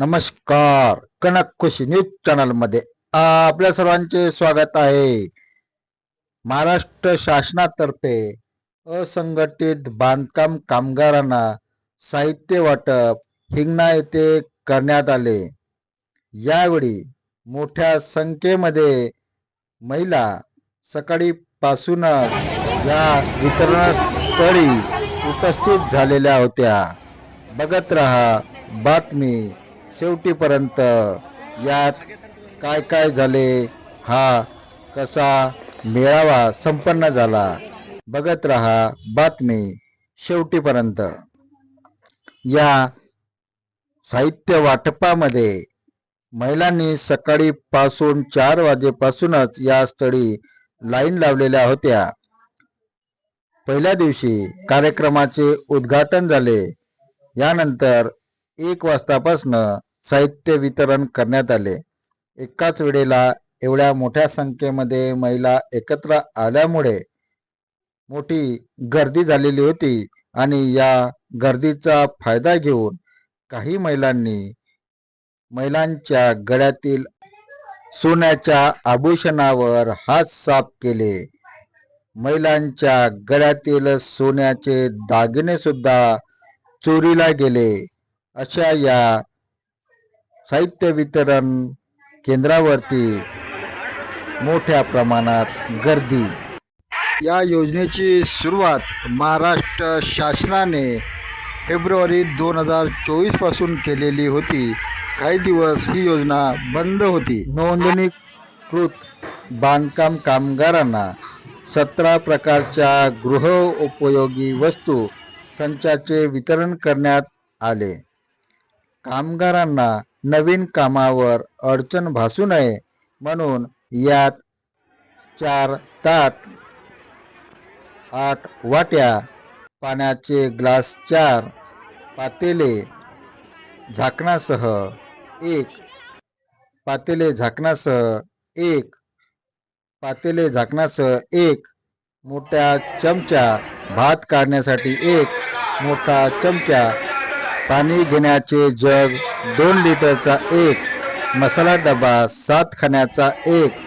नमस्कार. कनक खुशी न्यूज चॅनलमध्ये आपल्या सर्वांचे स्वागत आहे. महाराष्ट्र शासनातर्फे असंघटित बांधकाम कामगारांना साहित्य वाटप हिंगणा येथे करण्यात आले. यावेळी मोठ्या संख्येमध्ये महिला सकाळी पासूनच या वितरणस्थळी उपस्थित झालेल्या होत्या. बघत रहा बातमी. शेवटीपर्यंत यात काय काय झाले हा कसा मेळावा संपन्न झाला बघत रहा बातमी शेवटीपर्यंत. या साहित्य वाटपामध्ये महिलांनी सकाळी पासून चार वाजेपासूनच या स्थळी लाईन लावलेल्या होत्या. पहिल्या दिवशी कार्यक्रमाचे उद्घाटन झाले. यानंतर एक वाजतापासून साहित्य वितरण करण्यात आले. एकाच वेळेला एवढ्या मोठ्या संख्येमध्ये महिला एकत्र आल्यामुळे मोठी गर्दी झालेली होती आणि या गर्दीचा फायदा घेऊन काही महिलांनी महिलांच्या गळ्यातील सोन्याच्या आभूषणावर हात साफ केले. महिलांच्या गळ्यातील सोन्याचे दागिने सुद्धा चोरीला गेले. अशा या साहित्य वितरण केंद्रावरती मोठ्या प्रमाणात गर्दी. या योजनेची सुरुवात महाराष्ट्र शासनाने फेब्रुवारी दोन हजार चोवीसपासून केलेली होती. काही दिवस ही योजना बंद होती. नोंदणीकृत बांधकाम कामगारांना सतरा प्रकारच्या गृह उपयोगी वस्तू संचाचे वितरण करण्यात आले. कामगारांना नवीन कामावर अडचण भासू नये म्हणून यात चार ताट आठ वाट्या पाण्याचे ग्लास चार पातेले झाकणासह एक पातेले झाकणासह एक पातेले झाकणासह एक मोठ्या चमचा भात काढण्यासाठी एक मोठा चमचा पाणी घेण्याचे जग दोन लिटरचा एक मसाला डबा सात खाण्याचा एक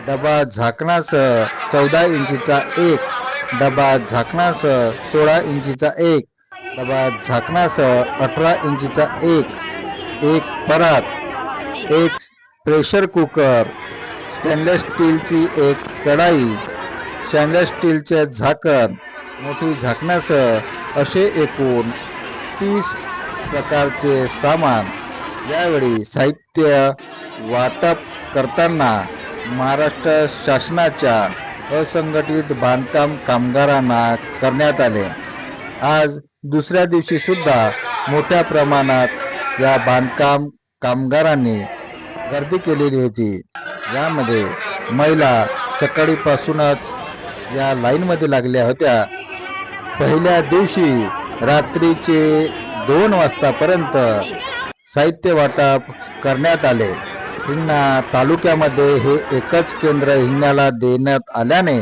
डबा झाकणासह चौदा इंचीचा एक डबा झाकणासह सोळा इंचीचा एक डबा झाकणासह अठरा इंचीचा एक एक परात एक प्रेशर कुकर स्टेनलेस स्टीलची एक कढाई स्टेनलेस स्टीलचे झाकण मोठी झाकणासह असे एकूण तीस प्रकारचे सामान यावेळी साहित्य वाटप करताना महाराष्ट्र शासनाच्या असंघटित बांधकाम कामगारांना करण्यात आले. आज दुसऱ्या दिवशी सुद्धा मोठ्या प्रमाणात या बांधकाम कामगारांनी गर्दी केलेली होती. यामध्ये महिला सकाळीपासूनच या लाईनमध्ये लागल्या होत्या. पहिल्या दिवशी रात्रीचे दोन वाजतापर्यंत साहित्य वाटप करण्यात आले. हिंगणा तालुक्यामध्ये हे एकच केंद्र हिंगण्याला देण्यात आल्याने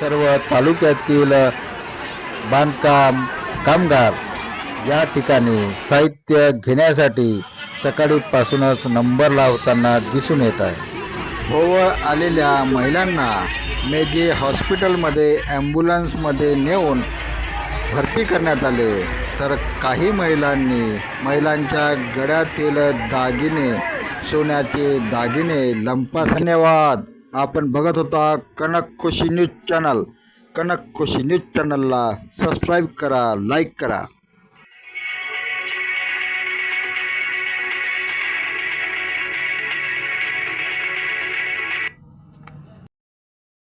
सर्व तालुक्यातील बांधकाम कामगार या ठिकाणी साहित्य घेण्यासाठी सकाळीपासूनच नंबर लावताना दिसून येत आहे. होवळ आलेल्या महिलांना मेघे हॉस्पिटलमध्ये ॲम्ब्युलन्समध्ये नेऊन भरती करण्यात आले. तर काही महिलांनी महिलांच्या गळ्यातील दागिने सोन्याचे दागिने लंपास धन्यवाद. आपण बघत होता Kanak Khushi news channel. Kanak Khushi news चॅनलला सबस्क्राईब करा लाईक करा.